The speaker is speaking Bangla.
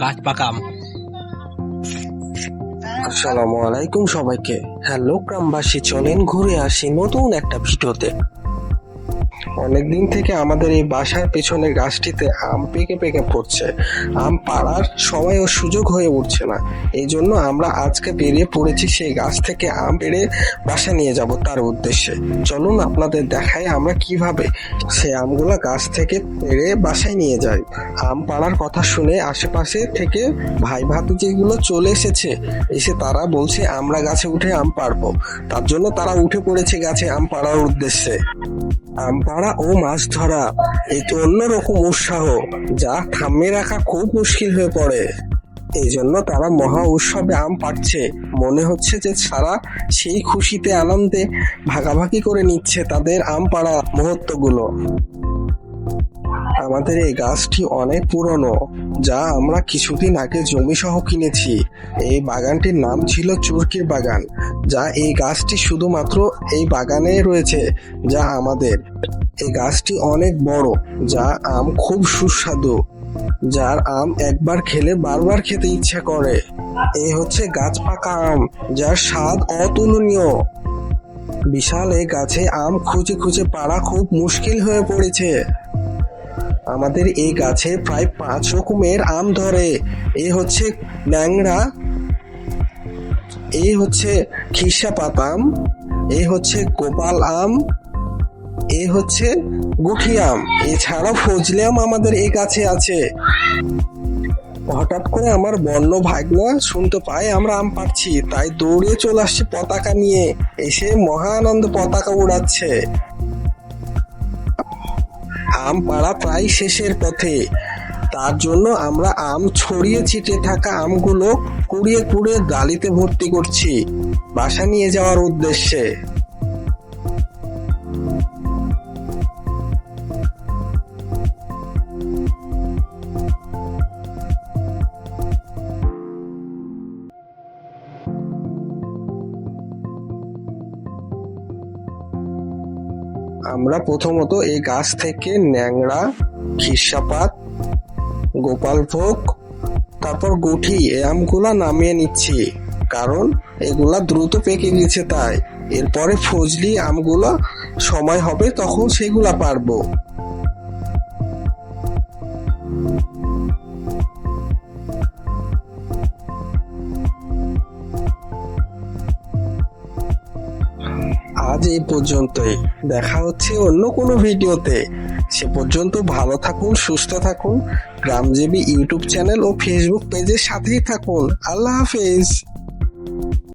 গাছ পাকাম। আসসালামু আলাইকুম সবাইকে। হ্যালো গ্রামবাসী চলেন ঘুরে আসি নতুন একটা ভিডিওতে। অনেকদিন থেকে আমাদের এই বাসার পেছনের গাছটিতে আম পেকে পেকে পড়ছে। আম পাড়ার সময় ও সুযোগ হয়ে উঠছে না। এই জন্য আমরা আজকে বেরিয়ে পড়েছি সেই গাছ থেকে আম পেড়ে বাসা নিয়ে যাব তার উদ্দেশ্যে। চলুন আপনাদের দেখাই আমরা কীভাবে সেই আমগুলা গাছ থেকে পেড়ে বাসায় নিয়ে যাই। আম পাড়ার কথা শুনে আশেপাশে থেকে ভাই ভাতিজিগুলো চলে এসেছে। এসে তারা বলছে, আমরা গাছে উঠে আম পাড়বো। তার জন্য তারা উঠে পড়েছে গাছে আম পাড়ার উদ্দেশ্যে। আম পাড়া ও মাছ ধরা। এটি অন্যরকম উৎসাহ, যা থামিয়ে রাখা খুব মুশকিল হয়ে পড়ে। এই জন্য তারা মহা উৎসবে আম পাচ্ছে মনে হচ্ছে যে সারা সেই খুশিতে আনন্দে ভাগাভাগি করে নিচ্ছে তাদের আম পাড়া মুহূর্তগুলো। আমাদের এই গাছটি অনেক পুরনো, যা আমরা কিছুদিন আগে জমি সহ কিনেছি। এই বাগানটির নাম ছিল চুরকির বাগান, যা এই গাছটি শুধুমাত্র এই বাগানে রয়েছে, যা আমাদের। এই গাছটি অনেক বড়, যা আম খুব সুস্বাদু, যার আম একবার খেলে বারবার খেতে ইচ্ছা করে। এই হচ্ছে গাছ পাকা আম, যার স্বাদ অতুলনীয়। বিশাল এই গাছে আম খুঁজে খুঁজে পাড়া খুব মুশকিল হয়ে পড়েছে। আমাদের এই গাছে প্রায় পাঁচ রকমের আম ধরে। এ হচ্ছে ন্যাংরা এই হচ্ছে খিসা পাতাম এই হচ্ছে গোপাল আম, এ হচ্ছে গুঠি আম। এছাড়াও ফজলি আম আমাদের এই গাছে আছে। হঠাৎ করে আমার বন্য ভাগনা শুনতে পায় আমরা আম পাচ্ছি তাই দৌড়ে চলে আসছে পতাকা নিয়ে। এসে মহা আনন্দ পতাকা উড়াচ্ছে। আম পাড়া প্রায় শেষের পথে। তার জন্য আমরা আম ছড়িয়ে ছিটে থাকা আমগুলো কুড়িয়ে কুড়িয়ে ডালিতে ভর্তি করছি। বাসা নিয়ে যাওয়ার উদ্দেশ্যে। আমরা প্রথমত এই গাছ থেকে ন্যাংরা খিসাপাত গোপাল ভোগ, তারপর গুঠি এই আমগুলা নামিয়ে নিচ্ছি। কারণ এগুলা দ্রুত পেকে গেছে তাই। এরপরে ফজলি আমগুলো সময় হবে তখন সেগুলা পারব। এই পর্যন্তই। দেখা হচ্ছে অন্য কোনো ভিডিওতে। সে পর্যন্ত ভালো থাকুন, সুস্থ থাকুন। গ্রামজীবী ইউটিউব চ্যানেল ও ফেসবুক পেজের সাথেই থাকুন। আল্লাহ হাফেজ।